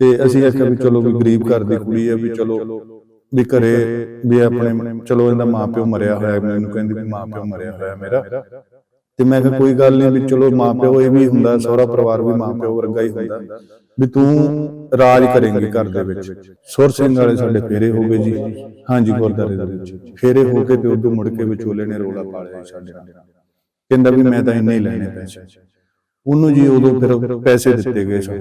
ਤੇ ਅਸੀਂ ਆਖਿਆ ਵੀ ਚਲੋ ਵੀ ਗਰੀਬ ਘਰ ਦੀ ਕੁੜੀ ਆ ਵੀ ਚਲੋ ਵੀ ਘਰੇ ਵੀ ਆਪਣੇ ਚਲੋ ਇਹਦਾ ਮਾਪਿਓ ਮਰਿਆ ਹੋਇਆ ਮੈਨੂੰ ਕਹਿੰਦੀ ਵੀ ਮਾਪਿਓ ਮਰਿਆ ਹੋਇਆ ਮੇਰਾ। ਤੇ ਮੈਂ ਕਿਹਾ ਕੋਈ ਗੱਲ ਨਹੀਂ ਵੀ ਚਲੋ ਮਾਪਿਓ ਇਹ ਵੀ ਹੁੰਦਾ ਸਹੁਰਾ ਪਰਿਵਾਰ ਵੀ ਮਾਪਿਓ ਵਰਗਾ ਹੀ ਹੁੰਦਾ। ਵੀ ਤੂੰ ਰਾਜ ਕਰੇਂਗੀ ਘਰ ਦੇ ਵਿੱਚ। ਸੁਰ ਸਿੰਘ ਵਾਲੇ ਸਾਡੇ ਫੇਰੇ ਹੋ ਗਏ ਜੀ। ਹਾਂਜੀ ਗੁਰਦਾਰੇ ਦੇ ਵਿੱਚ। ਫੇਰੇ ਹੋ ਕੇ ਤੇ ਉਦੋਂ ਮੁੜ ਕੇ ਵਿਚੋਲੇ ਨੇ ਰੋਲਾ ਪਾ ਲਿਆ ਸਾਡੇ ਨਾਲ। ਕਹਿੰਦਾ ਵੀ ਮੈਂ ਤਾਂ ਇੰਨੇ ਹੀ ਲੈਣੇ ਪੈਸੇ ਉਹਨੂੰ ਜੀ ਉਦੋਂ ਫਿਰ ਪੈਸੇ ਦਿੱਤੇ ਗਏ ਸਨ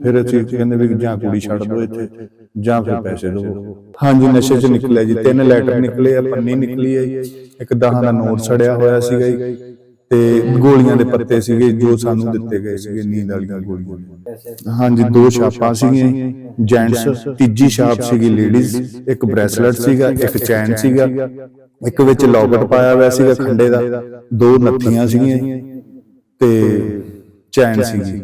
ਫਿਰ ਅਸੀਂ ਕਹਿੰਦੇ ਵੀ ਜਾਂ ਕੁੜੀ ਛੱਡ ਦਿਓ ਇੱਥੇ, ਜਾਂ ਫਿਰ ਪੈਸੇ ਦਿਓ ਹਾਂਜੀ, ਨਸ਼ੇ 'ਚ ਨਿਕਲਿਆ ਜੀ, ਤਿੰਨ ਲੈਟਰ ਨਿਕਲੇ ਆ, ਪੰਨੀ ਨਿਕਲੀ ਆ ਇੱਕ ਦਹਾਂ ਦਾ ਨੋਟ ਸੜਿਆ ਹੋਇਆ ਸੀਗਾ ਜੀ, ਤੇ ਗੋਲੀਆਂ ਦੇ ਪੱਤੇ ਸੀਗੇ ਜੋ ਸਾਨੂੰ ਦਿੱਤੇ ਗਏ ਸੀਗੇ, ਨੀਂਦ ਵਾਲੀਆਂ ਗੋਲੀਆਂ। ਹਾਂਜੀ, ਦੋ ਛਾਪਾਂ ਸੀਗੀਆਂ ਜੈਂਟਸ, ਤੀਜੀ ਛਾਪ ਸੀਗੀ ਲੇਡੀਜ਼, ਇੱਕ ਬ੍ਰੈਸਲੇਟ ਸੀਗਾ, ਇੱਕ ਚੈਨ ਸੀਗਾ। ਇੱਕ ਵਿੱਚ ਲੌਕਟ ਪਾਇਆ ਹੋਇਆ ਸੀਗਾ ਖੰਡੇ ਦਾ, ਦੋ ਨੱਥੀਆਂ ਸੀਗੀਆਂ ਤੇ ਚੈਨ ਸੀਗੀ।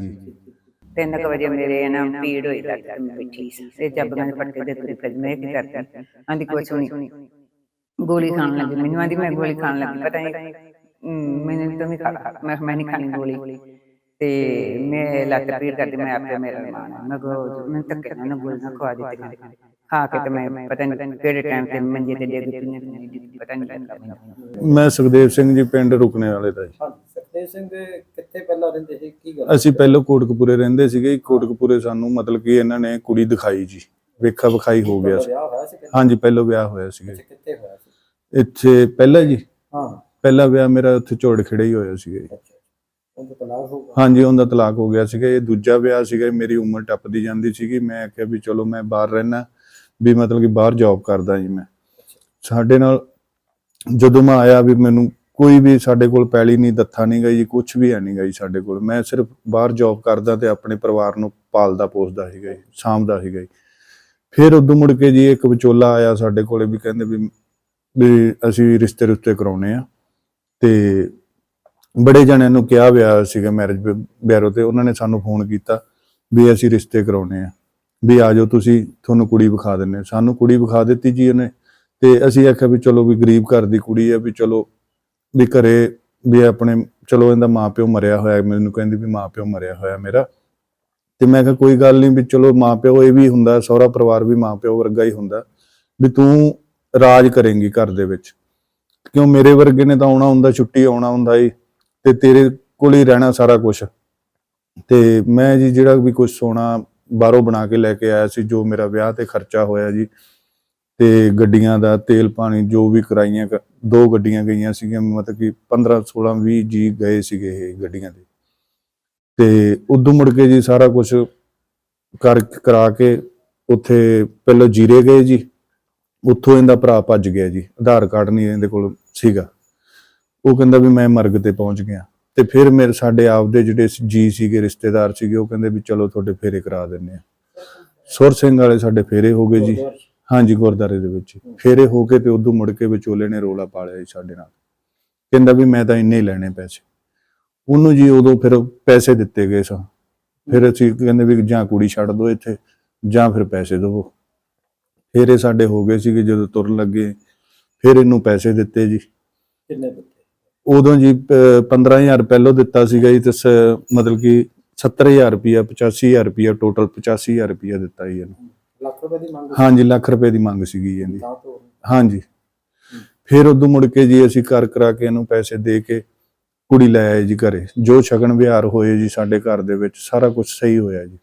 ਤਿੰਨ ਕੁ ਵਜੇ ਮੇਰੇ ਨਾ ਪੀੜ ਹੋਈ ਲੱਗ ਮੈਂ ਬੈਠੀ ਸੀ। ਤੇ ਜੱਬਗਾਂ ਦੇ ਪੱਟੇ ਦੇ ਤੁਰੀ ਫਿਰ ਮੈਂ ਕੀ ਕਰਦੀ ਆਂਦੀ ਕੁਛ ਨਹੀਂ। ਗੋਲੀ ਖਾਣ ਲੱਗੀ। ਮੈਨੂੰ ਆਂਦੀ ਮੈਂ ਗੋਲੀ ਖਾਣ ਲੱਗੀ। ਪਤਾ ਨਹੀਂ ਮੈਨੂੰ ਤਾਂ ਨਹੀਂ ਖਾ। ਮੈਂ ਮੈਂ ਨਹੀਂ ਖਾਣੀ ਗੋਲੀ। ਤੇ ਮੈਂ ਲੱਤ ਪੀੜ ਕਰਦੀ ਮੈਂ ਆਪੇ ਮੇਰਾ ਮਾਨ ਮੈਂ ਕੋ ਮੈਂ ਧੱਕੇ ਨਾਲ ਗੋਲੀ ਨਾ ਖਵਾ ਦਿੱਤੀ ਖਾ ਕੇ ਤੇ ਮੈਂ ਪਤਾ ਨਹੀਂ ਕਿਹੜੇ ਟਾਈਮ ਤੇ ਮੰਜੇ ਤੇ ਡਿੱਗ ਪਈ ਪਤਾ ਨਹੀਂ ਮੈਂ ਸੁਖਦੇਵ ਸਿੰਘ ਜੀ ਪਿੰਡ ਰੁਕਣੇ ਵਾਲੇ ਦਾ ਜੀ। ਸੁਖਦੇਵ ਸਿੰਘ ਕਿੱਥੇ ਪਹਿਲਾਂ ਰਹਿੰਦੇ ਸੀ? ਕੀ ਗੱਲ ਅਸੀਂ ਪਹਿਲਾਂ ਕੋਟਕਪੂਰੇ ਰਹਿੰਦੇ ਸੀਗੇ। ਕੋਟਕਪੂਰੇ ਸਾਨੂੰ ਮਤਲਬ ਕਿ ਇਹਨਾਂ ਨੇ ਕੁੜੀ ਦਿਖਾਈ ਜੀ। ਵੇਖਾ ਵਿਖਾਈ ਹੋ ਗਿਆ ਸੀ। ਵਿਆਹ ਹੋਇਆ ਸੀ ਕਿੱਥੇ ਹਾਂਜੀ ਪਹਿਲਾਂ ਵਿਆਹ ਹੋਇਆ ਸੀਗਾ ਜੀ। ਕਿੱਥੇ ਹੋਇਆ ਸੀ? ਇੱਥੇ ਪਹਿਲਾਂ ਜੀ। ਹਾਂ। ਪਹਿਲਾ ਵਿਆਹ ਮੇਰਾ ਉੱਥੇ ਝੋੜ ਖੜੇ ਹੀ ਹੋਇਆ ਸੀਗਾ ਜੀ। ਅੱਛਾ ਉਹਦਾ ਤਲਾਕ ਹੋ ਗਿਆ? ਹਾਂਜੀ ਉਹਦਾ ਤਲਾਕ ਹੋ ਗਿਆ ਸੀਗਾ। ਇਹ ਦੂਜਾ ਵਿਆਹ ਸੀਗਾ। ਮੇਰੀ ਉਮਰ ਟੱਪਦੀ ਜਾਂਦੀ ਸੀਗੀ। ਮੈਂ ਆਖਿਆ ਵੀ ਚਲੋ ਮੈਂ ਬਾਹਰ ਰਹਿਣਾ ਵੀ ਮਤਲਬ ਕਿ ਬਾਹਰ ਜੌਬ ਕਰਦਾ ਜੀ ਮੈਂ। ਸਾਡੇ ਨਾਲ ਜਦੋਂ ਮੈਂ ਆਇਆ ਵੀ ਮੈਨੂੰ ਕੋਈ ਵੀ ਸਾਡੇ ਕੋਲ ਪੈਲੀ ਨਹੀਂ, ਦੱਥਾ ਨਹੀਂ ਗਈ ਜੀ ਕੁਝ ਵੀ ਹੈ ਨਹੀਂ ਗਈ ਸਾਡੇ ਕੋਲ। ਮੈਂ ਸਿਰਫ ਬਾਹਰ ਜੌਬ ਕਰਦਾ ਤੇ ਆਪਣੇ ਪਰਿਵਾਰ ਨੂੰ ਪਾਲਦਾ, ਪੋਸਦਾ ਸੀਗਾ ਜੀ, ਸਾਂਭਦਾ ਸੀਗਾ ਜੀ। ਫਿਰ ਉਦੋਂ ਮੁੜ ਕੇ ਜੀ ਇੱਕ ਵਿਚੋਲਾ ਆਇਆ ਸਾਡੇ ਕੋਲੇ ਵੀ ਕਹਿੰਦੇ ਵੀ ਵੀ ਅਸੀਂ ਰਿਸ਼ਤੇ ਰੁਸ਼ਤੇ ਕਰਾਉਣੇ ਆ। ਤੇ ਬੜੇ ਜਣਿਆਂ ਨੂੰ ਕਿਹਾ ਵਿਆ ਸੀਗਾ ਮੈਰਿਜ ਬਿਊਰੋ ਤੇ, ਉਹਨਾਂ ਨੇ ਸਾਨੂੰ ਫੋਨ ਕੀਤਾ ਵੀ ਅਸੀਂ ਰਿਸ਼ਤੇ ਕਰਾਉਣੇ ਆ। ਵੀ ਆ ਜਾਓ ਤੁਸੀਂ, ਤੁਹਾਨੂੰ ਕੁੜੀ ਵਿਖਾ ਦਿੰਨੇ ਆ। ਸਾਨੂੰ ਕੁੜੀ ਵਿਖਾ ਦਿੱਤੀ ਜੀ ਉਹਨੇ, ਤੇ ਅਸੀਂ ਆਖਿਆ ਵੀ ਚਲੋ ਵੀ ਗਰੀਬ ਘਰ ਦੀ ਕੁੜੀ ਆ, ਵੀ ਚਲੋ ਵੀ ਘਰੇ ਵੀ ਆਪਣੇ, ਚਲੋ ਇਹਦਾ ਮਾਪਿਓ ਮਰਿਆ ਹੋਇਆ, ਮੈਨੂੰ ਕਹਿੰਦੀ ਵੀ ਮਾਪਿਓ ਮਰਿਆ ਹੋਇਆ ਮੇਰਾ। ਤੇ ਮੈਂ ਕਿਹਾ ਕੋਈ ਗੱਲ ਨਹੀਂ ਵੀ ਚਲੋ ਮਾਪਿਓ ਇਹ ਵੀ ਹੁੰਦਾ, ਸਹੁਰਾ ਪਰਿਵਾਰ ਵੀ ਮਾਪਿਓ ਵਰਗਾ ਹੀ ਹੁੰਦਾ, ਵੀ ਤੂੰ ਰਾਜ ਕਰੇਂਗੀ ਘਰ ਦੇ ਵਿੱਚ। ਕਿਉਂ ਮੇਰੇ ਵਰਗੇ ਨੇ ਤਾਂ ਆਉਣਾ ਹੁੰਦਾ, ਛੁੱਟੀ ਆਉਣਾ ਹੁੰਦਾ ਈ, ਤੇ ਤੇਰੇ ਕੋਲ ਹੀ ਰਹਿਣਾ ਸਾਰਾ ਕੁਝ ਤੇ ਮੈਂ ਜੀ ਜਿਹੜਾ ਵੀ ਕੁਝ ਸੋਨਾ ਬਾਹਰੋਂ ਬਣਾ ਕੇ ਲੈ ਕੇ ਆਇਆ ਸੀ, ਜੋ ਮੇਰਾ ਵਿਆਹ ਤੇ ਖਰਚਾ ਹੋਇਆ ਜੀ ਤੇ ਗੱਡੀਆਂ ਦਾ ਤੇਲ ਪਾਣੀ ਜੋ ਵੀ ਕਰਾਈਆਂ ਦੋ ਗੱਡੀਆਂ ਗਈਆਂ ਸੀਗੀਆਂ, ਮਤਲਬ ਕਿ 15 16 20 ਜੀ ਗਏ ਸੀਗੇ ਇਹ ਗੱਡੀਆਂ ਦੇ। ਤੇ ਉਦੋਂ ਮੁੜ ਕੇ ਜੀ ਸਾਰਾ ਕੁਝ ਕਰ, ਕਰਾ ਕੇ ਉੱਥੇ ਪਹਿਲਾਂ ਜੀਰੇ ਗਏ ਜੀ। ਉੱਥੋਂ ਇਹਦਾ ਭਰਾ ਭੱਜ ਗਿਆ ਜੀ। ਆਧਾਰ ਕਾਰਡ ਨਹੀਂ ਇਹਦੇ ਕੋਲ ਸੀਗਾ। ਉਹ ਕਹਿੰਦਾ ਵੀ ਮੈਂ ਮਰਗ ਤੇ ਪਹੁੰਚ ਗਿਆ। ਤੇ ਫਿਰ ਮੇਰੇ, ਸਾਡੇ ਆਪਦੇ ਜਿਹੜੇ ਜੀ ਸੀਗੇ, ਰਿਸ਼ਤੇਦਾਰ ਸੀਗੇ, ਉਹ ਕਹਿੰਦੇ ਵੀ ਚਲੋ ਤੁਹਾਡੇ ਫੇਰੇ ਕਰਾ ਦਿੰਨੇ ਆ। ਸੁਰ ਸਿੰਘ ਵਾਲੇ ਸਾਡੇ ਫੇਰੇ ਹੋ ਗਏ ਜੀ। ਹਾਂਜੀ ਗੁਰਦਾਰੇ ਦੇ ਵਿੱਚ ਫੇਰੇ ਹੋ ਕੇ ਤੇ ਉਦੋਂ ਮੁੜ ਕੇ ਵਿਚੋਲੇ ਨੇ ਰੋਲਾ ਪਾ ਲਿਆ ਜੀ ਸਾਡੇ ਨਾਲ। ਕਹਿੰਦਾ ਵੀ ਮੈਂ ਤਾਂ ਇੰਨੇ ਹੀ ਲੈਣੇ ਪੈਸੇ। ਉਹਨੂੰ ਜੀ ਉਦੋਂ ਫਿਰ ਪੈਸੇ ਦਿੱਤੇ ਗਏ ਸਨ ਫਿਰ ਅਸੀਂ ਕਹਿੰਦੇ ਵੀ ਜਾਂ ਕੁੜੀ ਛੱਡ ਦਿਓ ਇੱਥੇ ਜਾਂ ਫਿਰ ਪੈਸੇ ਦਿਓ ਫਿਰ ਇਹ ਸਾਡੇ ਹੋ ਗਏ ਸੀਗੇ ਜਦੋਂ ਤੁਰਨ ਲੱਗੇ। ਫਿਰ ਇਹਨੂੰ ਪੈਸੇ ਦਿੱਤੇ ਜੀ। ਕਿੰਨੇ ਦਿੱਤੇ? ਉਦੋਂ ਜੀ ਪ- 15000 ਪਹਿਲੋਂ ਦਿੱਤਾ ਸੀਗਾ ਜੀ ਤੇ ਸ- ਮਤਲਬ ਕਿ 70000 ਰੁਪਿਆ 85000 ਰੁਪਿਆ ਟੋਟਲ 85000 ਰੁਪਿਆ ਦਿੱਤਾ ਜੀ ਇਹਨੂੰ। ਲੱਖ ਰੁਪਏ ਦੀ ਮੰਗ ਹਾਂਜੀ ਲੱਖ ਰੁਪਏ ਦੀ ਮੰਗ ਸੀਗੀ ਇਹਦੀ। ਹਾਂਜੀ। ਫਿਰ ਉਦੋਂ ਮੁੜ ਕੇ ਜੀ ਅਸੀਂ ਕਰ ਕਰਾ ਕੇ ਇਹਨੂੰ ਪੈਸੇ ਦੇ ਕੇ ਕੁੜੀ ਲੈ ਆਏ ਜੀ ਘਰੇ। ਜੋ ਸ਼ਗਨ ਵਿਹਾਰ ਹੋਏ ਜੀ ਸਾਡੇ ਘਰ ਦੇ ਵਿੱਚ ਸਾਰਾ ਕੁਝ ਸਹੀ ਹੋਇਆ ਜੀ।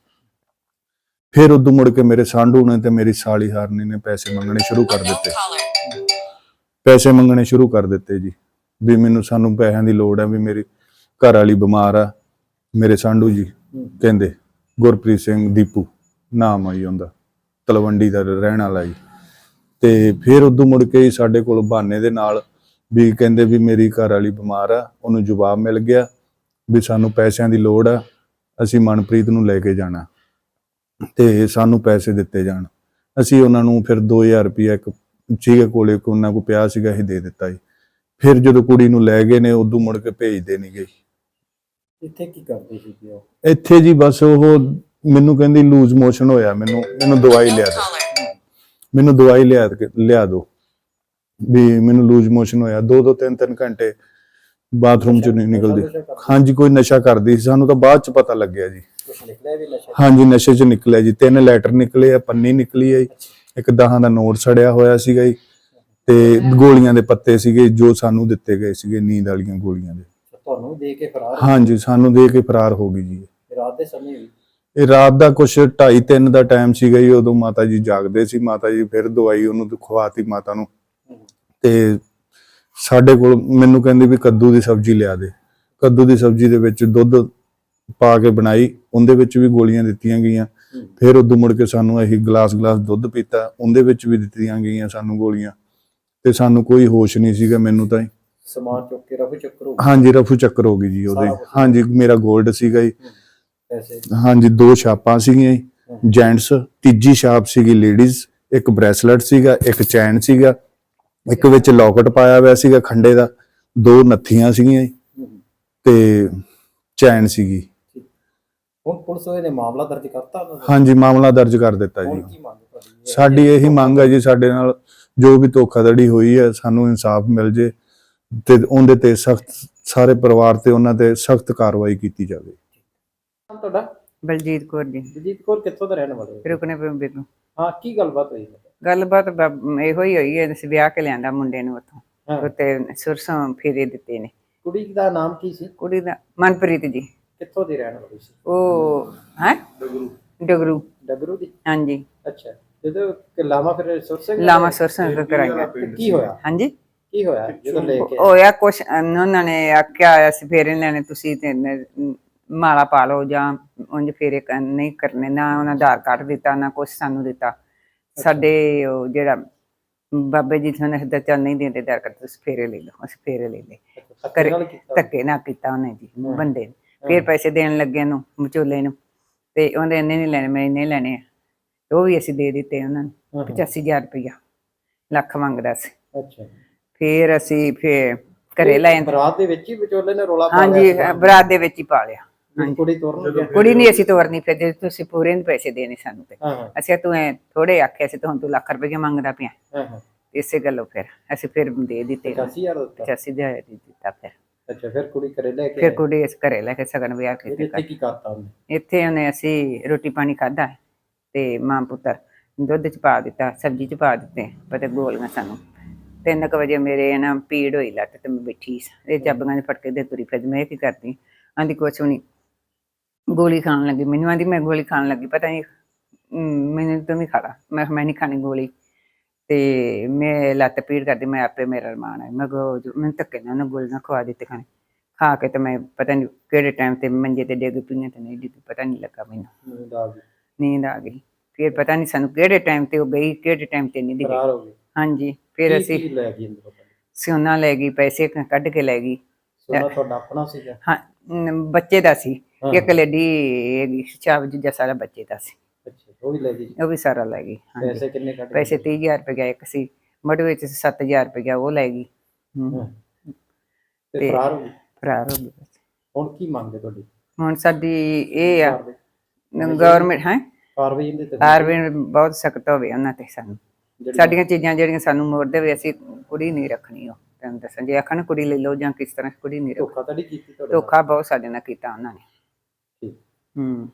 ਫਿਰ ਉਦੋਂ ਮੁੜ ਕੇ ਮੇਰੇ ਸਾਂਢੂ ਨੇ ਤੇ ਮੇਰੀ ਸਾਲੀ ਹਾਰਨੀ ਨੇ ਪੈਸੇ ਮੰਗਣੇ ਸ਼ੁਰੂ ਕਰ ਦਿੱਤੇ। ਪੈਸੇ ਮੰਗਣੇ ਸ਼ੁਰੂ ਕਰ ਦਿੱਤੇ ਜੀ। ਵੀ ਮੈਨੂੰ ਸਾਨੂੰ ਪੈਸਿਆਂ ਦੀ ਲੋੜ ਹੈ ਵੀ ਮੇਰੀ ਘਰ ਵਾਲੀ ਬਿਮਾਰ ਆ। ਮੇਰੇ ਸਾਂਢੂ ਜੀ ਕਹਿੰਦੇ ਗੁਰਪ੍ਰੀਤ ਸਿੰਘ ਦੀਪੂ ਨਾਮ ਆ ਜੀ ਉਹਦਾ। ਤਲਵੰਡੀ ਦਾ ਰਹਿਣ ਵਾਲਾ ਜੀ। ਤੇ ਫਿਰ ਉਦੋਂ ਮੁੜ ਕੇ ਹੀ ਸਾਡੇ ਕੋਲ ਬਹਾਨੇ ਦੇ ਨਾਲ ਵੀ ਕਹਿੰਦੇ ਵੀ ਮੇਰੀ ਘਰ ਵਾਲੀ ਬਿਮਾਰ ਆ ਉਹਨੂੰ ਜਵਾਬ ਮਿਲ ਗਿਆ ਵੀ ਸਾਨੂੰ ਪੈਸਿਆਂ ਦੀ ਲੋੜ ਆ ਅਸੀਂ ਮਨਪ੍ਰੀਤ ਨੂੰ ਲੈ ਕੇ ਜਾਣਾ ਤੇ ਸਾਨੂੰ ਪੈਸੇ ਦਿੱਤੇ ਜਾਣ। ਅਸੀਂ ਉਹਨਾਂ ਨੂੰ ਫਿਰ 2000 ਰੁਪਇਆ ਇੱਕ ਸੀਗਾ ਕੋਲੇ ਕੋ ਉਹਨਾਂ ਕੋ ਪਿਆ ਸੀਗਾ ਇਹ ਦੇ ਦਿੱਤਾ ਜੀ। ਫਿਰ ਜਦੋਂ ਕੁੜੀ ਨੂੰ ਲੈ ਗਏ ਨੇ ਉਦੋਂ ਮੁੜ ਕੇ ਭੇਜਦੇ ਨਹੀਂ ਗਏ। ਇੱਥੇ ਕੀ ਕਰਦੇ ਸੀ ਉਹ? ਇੱਥੇ ਜੀ ਬਸ ਉਹ ਮੈਨੂੰ ਕਹਿੰਦੀ ਲੂਜ਼ ਮੋਸ਼ਨ ਹੋਇਆ ਮੈਨੂੰ ਮੈਨੂੰ ਦਵਾਈ ਲਿਆ ਦੇ ਮੈਨੂੰ ਦਵਾਈ ਲਿਆ ਲਿਆ ਦਿਓ। ਵੀ ਮੈਨੂੰ ਲੂਜ਼ ਮੋਸ਼ਨ ਹੋਇਆ ਦੋ ਦੋ ਤਿੰਨ ਤਿੰਨ ਘੰਟੇ ਬਾਥਰੂਮ ਚ ਨਹੀਂ ਨਿਕਲਦੀ? ਹਾਂਜੀ ਕੋਈ ਨਸ਼ਾ ਕਰਦੀ ਸੀ ਸਾਨੂੰ ਤਾਂ ਬਾਅਦ ਚ ਪਤਾ ਲੱਗਿਆ ਜੀ। ਹਾਂਜੀ ਨਸ਼ੇ ਚ ਨਿਕਲਿਆ ਜੀ। ਤਿੰਨ ਲੈਟਰ ਨਿਕਲੇ ਆ ਪੰਨੀ ਨਿਕਲੀ ਆ ਜੀ। ਇੱਕ ਦਹਾਂ ਦਾ ਨੋਟ ਸੜਿਆ ਹੋਇਆ ਸੀਗਾ ਜੀ। ਤੇ ਗੋਲੀਆਂ ਦੇ ਪੱਤੇ ਸੀਗੇ ਜੋ ਸਾਨੂੰ ਦਿੱਤੇ ਗਏ ਸੀਗੇ ਨੀਂਦ ਵਾਲੀਆਂ ਗੋਲੀਆਂ ਦੇ। ਤੁਹਾਨੂੰ ਦੇ ਕੇ ਫਰਾਰ ਹੋ ਹਾਂਜੀ ਸਾਨੂੰ ਦੇ ਕੇ ਫਰਾਰ ਹੋ ਗਈ ਜੀ। ਰਾਤ ਦੇ ਸਮੇਂ ਵੀ? ਇਹ ਰਾਤ ਦਾ ਕੁਛ 2:30 3 ਦਾ ਟਾਈਮ ਸੀਗਾ ਜੀ ਉਦੋਂ ਮਾਤਾ ਜੀ ਜਾਗਦੇ ਸੀ ਮਾਤਾ ਜੀ ਫਿਰ ਦਵਾਈ ਉਹਨੂੰ ਖਵਾਤੀ ਮਾਤਾ ਨੂੰ। ਤੇ ਸਾਡੇ ਕੋਲ ਮੈਨੂੰ ਕਹਿੰਦੇ ਵੀ ਕੱਦੂ ਦੀ ਸਬਜ਼ੀ ਲਿਆ ਦੇ। ਕੱਦੂ ਦੀ ਸਬਜ਼ੀ ਦੇ ਵਿੱਚ ਦੁੱਧ ਪਾ ਕੇ ਬਣਾਈ ਉਹਦੇ ਵਿੱਚ ਵੀ ਗੋਲੀਆਂ ਦਿੱਤੀਆਂ ਗਈਆਂ। ਫਿਰ ਉਦੋਂ ਮੁੜ ਕੇ ਸਾਨੂੰ ਅਸੀਂ ਗਲਾਸ ਗਲਾਸ ਦੁੱਧ ਪੀਤਾ ਉਹਦੇ ਵਿੱਚ ਵੀ ਦਿੱਤੀਆਂ ਗਈਆਂ ਸਾਨੂੰ ਗੋਲੀਆਂ। ਤੇ ਸਾਨੂੰ ਕੋਈ ਹੋਸ਼ ਨਹੀਂ ਸੀਗਾ ਮੈਨੂੰ ਤਾਂ। ਸਮਾਨ ਚੁੱਕ ਕੇ ਰਫੂ ਚੱਕਰ ਹੋ ਗਏ। ਹਾਂਜੀ ਰਫੂ ਚੱਕਰ ਹੋ ਗਈ ਜੀ ਉਹਦੇ। ਹਾਂਜੀ ਮੇਰਾ 골ਡ ਸੀਗਾ ਜੀ। ਪੈਸੇ। ਹਾਂਜੀ ਦੋ ਛਾਪਾਂ ਸੀਗੀਆਂ ਜੈਂਟਸ ਤੀਜੀ ਛਾਪ ਸੀਗੀ ਲੇਡੀਜ਼ ਇੱਕ ਬ੍ਰੈਸਲੇਟ ਸੀਗਾ ਇੱਕ ਚੈਨ ਸੀਗਾ ਇੱਕ ਵਿੱਚ ਲੋਕਟ ਪਾਇਆ ਹੋਇਆ ਸੀਗਾ ਖੰਡੇ ਦਾ ਦੋ ਨੱਥੀਆਂ ਸੀਗੀਆਂ ਤੇ ਚੈਨ ਸੀਗੀ। ਹੁਣ ਪੁਲਿਸ ਨੇ ਮਾਮਲਾ ਦਰਜ ਕਰਤਾ? ਹਾਂਜੀ ਮਾਮਲਾ ਦਰਜ ਕਰ ਦਿੱਤਾ ਜੀ। ਸਾਡੀ ਇਹੀ ਮੰਗ ਹੈ ਜੀ ਸਾਡੇ ਨਾਲ ਜੋ ਵੀ ਧੋਖਾਧੜੀ ਹੋਈ ਹੈ ਸਾਨੂੰ ਇਨਸਾਫ ਮਿਲ ਜੇ ਤੇ ਉਹਦੇ ਤੇ ਸਖਤ ਸਾਰੇ ਪਰਿਵਾਰ ਤੇ ਉਹਨਾਂ ਤੇ ਸਖਤ ਕਾਰਵਾਈ ਕੀਤੀ ਜਾਵੇ। ਤੁਹਾਡਾ? ਬਲਜੀਤ ਕੌਰ ਜੀ। ਜਗਜੀਤ ਕੌਰ ਕਿੱਥੋਂ ਦਾ ਰਹਿਣ ਵਾਲੇ ਹੋ? ਰੁਕਨੇ ਪੇ ਤੋਂ। ਹਾਂ ਕੀ ਗੱਲਬਾਤ ਹੋਈ? ਗੱਲਬਾਤ ਬ- ਇਹੋ ਹੀ ਹੋਈ ਹੈ ਅਸੀਂ ਵਿਆਹ ਕੇ ਲਿਆਂਦਾ ਮੁੰਡੇ ਨੂੰ ਉੱਥੋਂ। ਹਾਂ। ਉੱਤੇ ਸੁਰਸੋਂ ਫੇਰੇ ਦਿੱਤੇ ਨੇ। ਕੁੜੀ ਦਾ ਨਾਮ ਕੀ ਸੀ? ਕੁੜੀ ਦਾ ਮਨਪ੍ਰੀਤ ਜੀ। ਕਿੱਥੋਂ ਦੀ ਰਹਿਣ ਵਾਲੀ ਸੀ? ਉਹ ਹੈ? ਡਗਰੂ। ਡਗਰੂ। ਦੀ? ਹਾਂਜੀ। ਅੱਛਾ। ਜਦੋਂ ਕਿ ਲਾਮਾ ਫਿਰ ਸੁਰਸੇ ਲਾਮਾ ਸੁਰਸੋਂ ਤੋਂ ਕਰਾਂਗੇ ਕੀ ਹੋਇਆ? ਹਾਂਜੀ? ਕੀ ਹੋਇਆ ਜਦੋਂ ਲੈ ਕੇ ਹੋਇਆ ਕੁਛ ਅਮ, ਉਹਨਾਂ ਨੇ ਆਖਿਆ ਆਇਆ ਸੀ ਫੇਰੇ ਲੈਣੇ ਤੁਸੀਂ ਤੇ ਨ- ਮਾਲਾ ਪਾ ਲਓ ਜਾਂ ਉਂਝ ਫੇਰੇ ਨਹੀਂ ਕਰਨੇ ਨਾ ਉਹਨਾਂ ਆਧਾਰ ਕਾਰਡ ਦਿੱਤਾ ਨਾ ਕੁਛ ਸਾਨੂੰ ਦਿੱਤਾ। ਸਾਡੇ ਉਹ ਜਿਹੜਾ ਬਾਬੇ ਜੀ ਤੁਹਾਨੂੰ ਇਹਦਾ ਚੱਲ ਨਹੀਂ ਦਿੰਦੇ ਆਧਾਰ ਕਾਰਡ ਤੁਸੀਂ ਫੇਰੇ ਲੈ ਲਓ ਅਸੀਂ ਫੇਰੇ ਲੈ ਲਏ। ਧੱਕੇ ਨਾਲ ਕੀਤਾ? ਧੱਕੇ ਨਾ ਕੀਤਾ ਉਹਨੇ ਜੀ ਬੰਦੇ ਨੇ। ਫਿਰ ਪੈਸੇ ਦੇਣ ਲੱਗੇ ਨੂੰ ਵਿਚੋਲੇ ਨੂੰ। ਤੇ ਉਹਦੇ ਇੰਨੇ ਨਹੀਂ ਲੈਣੇ ਮੈਂ ਇੰਨੇ ਲੈਣੇ ਆ। ਤੇ ਉਹ ਵੀ ਅਸੀਂ ਦੇ ਦਿੱਤੇ ਉਹਨਾਂ ਨੂੰ ਹਾਂ, ਹਾਂ। 85000 ਰੁਪਇਆ ਲੱਖ ਮੰਗਦਾ ਸੀ। ਅੱਛਾ। ਫਿਰ ਅਸੀਂ ਫਿਰ ਘਰੇ ਲੈ ਆਂਦੇ ਬਰਾਤ ਦੇ ਵਿੱਚ ਹੀ ਵਿਚੋਲੇ ਨੇ ਰੋਲਾ ਪਾ ਹਾਂਜੀ ਲਿਆ ਬਰਾਤ ਦੇ ਵਿੱਚ ਹੀ ਪਾ ਲਿਆ। ਕੁੜੀ ਤੁਰਨ ਕੁੜੀ ਨਹੀਂ ਅਸੀਂ ਤੋਰਨੀ ਫਿਰ ਜੇ ਤੁਸੀਂ ਪੂਰੇ ਨਹੀਂ ਪੈਸੇ ਦੇਣੇ ਸਾਨੂੰ ਤੇ। ਹਾਂ ਹਾਂ। ਅਸੀਂ ਤੂੰ ਐ ਥੋੜੇ ਆਖਿਆ ਸੀ ਤੂੰ ਤੂੰ ਲੱਖ ਰੁਪਏ ਮੰਗਦਾ ਪਿਆ। ਹਾਂ ਹਾਂ। ਇਸੇ ਗੱਲੋਂ ਫਿਰ ਅਸੀਂ ਫਿਰ ਦੇ ਦਿੱਤੇ। 85000 ਦਿੱਤਾ। 85000 ਦੇ ਦਿੱਤਾ ਫਿਰ। ਅੱਛਾ ਫਿਰ ਕੁੜੀ ਘਰੇ ਲੈ ਕੇ ਫਿਰ ਕੁੜੀ ਇਸ ਘਰੇ ਲੈ ਕੇ ਸਗਨ ਵਿਆਹ। ਕੀਤੇ ਇੱਥੇ ਕੀ ਕਰਤਾ ਉਹਨੇ? ਇੱਥੇ ਉਹਨੇ ਅਸੀਂ ਰੋਟੀ ਪਾਣੀ ਖਾਦਾ ਤੇ ਮਾਂ ਪੁੱਤਰ ਦੁੱਧ ਚ ਪਾ ਦਿੱਤਾ ਸਬਜ਼ੀ ਚ ਪਾ ਦਿੱਤੇ ਪਤੇ ਗੋਲੀਆਂ ਸਾਨੂੰ। ਤਿੰਨ ਕੁ ਵਜੇ ਮੇਰੇ ਨਾ ਪੀੜ ਹੋਈ ਲੱਤ ਤੇ ਮੈਂ ਬੈਠੀ ਸੀ। ਇਹ ਚੱਬੀਆਂ ਦੇ ਫਟਕੇ ਦੇ ਤੁਰੀ ਫਿਰ ਮੈਂ ਕੀ ਕਰਦੀ? ਆਂਦੀ ਕੁਛ ਨਹੀਂ ਗੋਲੀ ਖਾਣ ਲੱਗੀ। ਮੈਨੂੰ ਆਂਦੀ ਮੈਂ ਗੋਲੀ ਖਾਣ ਲੱਗੀ। ਪਤਾ ਨਹੀਂ ਮੈਨੂੰ ਤੂੰ ਵੀ ਖਾ ਲਾ ਮੈਂ ਮੈਂ ਨਹੀਂ ਖਾਣੀ ਗੋਲੀ। ਤੇ ਮੈਂ ਲੱਤ ਪੀੜ ਕਰਦੀ ਮੈਂ ਆਪੇ ਮੇਰਾ ਰਮਾਨ ਹੈ ਮੈਂ ਕੋ ਮੈਂ ਧੱਕੇ ਨਾਲ ਉਹਨੂੰ ਗੋਲੀਆਂ ਖਵਾ ਦਿੱਤੇ ਖਾਣੇ। ਖਾ ਕੇ ਤੇ ਮੈਂ ਪਤਾ ਨਹੀਂ ਕਿਹੜੇ ਟਾਈਮ ਤੇ ਮੰਜੇ ਤੇ ਡਿੱਗ ਪਈਆਂ ਤੇ ਨਹੀਂ ਡਿੱਗ ਪਤਾ ਨਹੀਂ ਲੱਗਾ ਮੈਨੂੰ। ਨੀਂਦ ਆ ਗਈ। ਨੀਂਦ ਆ ਗਈ। ਫਿਰ ਪਤਾ ਨਹੀਂ ਸਾਨੂੰ ਕਿਹੜੇ ਟਾਈਮ ਤੇ ਉਹ ਗਈ ਕਿਹੜੇ ਟਾਈਮ ਤੇ ਨਹੀਂ ਗਈ। ਹਾਂਜੀ ਫਿਰ ਅਸੀਂ ਲੈ ਗਈ? ਸੋਨਾ ਲੈ ਗਈ ਪੈਸੇ ਕੱਢ ਕੇ ਲੈ ਗਈ। ਸੋਨਾ ਤੁਹਾਡਾ ਆਪਣਾ ਸੀਗਾ? ਹਾਂ ਨ- ਬੱਚੇ ਦਾ ਸੀ। ਇੱਕ ਲੇਡੀ ਹੈਗੀ ਚਾਬ ਜਿਹਾ ਸਾਰਾ ਬੱਚੇ ਦਾ ਸੀ। ਅੱਛਾ ਉਹ ਵੀ ਲੈ ਗਈ? ਉਹ ਵੀ ਸਾਰਾ ਲੈ ਗਈ ਪੈਸੇ ਕਿੰਨੇ ਕੱਢ ਪੈਸੇ 30000 ਰੁਪਏ ਗਿਆ ਇੱਕ ਸੀ ਮੜ ਵਿੱਚ 7000 ਰੁਪਏ ਗਿਆ ਉਹ ਲੈ ਗਈ। ਤੇ ਫਰਾਰ ਹੋ ਗਈ? ਫਰਾਰ ਹੋ ਗਈ ਬਸ। ਹੁਣ ਕੀ ਮੰਗਦੇ ਤੁਹਾਡੀ? ਹੁਣ ਸਾਡੀ ਇਹ ਆ ਗਵਰਨਮੈਂਟ ਹੈ? ਕਾਰਵਾਈ ਤੇ ਆਰਵੀ ਬਹੁਤ ਸਖਤ ਹੋਵੇ ਉਹਨਾਂ ਤੇ ਸਾਨੂੰ। ਸਾਡੀਆਂ ਚੀਜ਼ਾਂ ਜਿਹੜੀਆਂ ਸਾਨੂੰ ਮੋੜ ਦੇਵੇ ਅਸੀਂ ਕੁੜੀ ਨਹੀਂ ਰੱਖਣੀ ਉਹ ਤੈਨੂੰ ਦੱਸਾਂ। ਜੇ ਆਖਣ ਕੁੜੀ ਲੈ ਲਓ ਜਾਂ ਕਿਸ ਤਰ੍ਹਾਂ ਕੁੜੀ ਨਹੀਂ ਰੱਖਣੀ। ਧੋਖਾ ਤਾਂ ਨਹੀਂ ਕੀਤੀ? ਧੋਖਾ ਬਹੁਤ ਸਾਡੇ ਨਾਲ ਕੀਤਾ ਉਹਨਾਂ ਨੇ। ਠੀਕ ਹੂੰ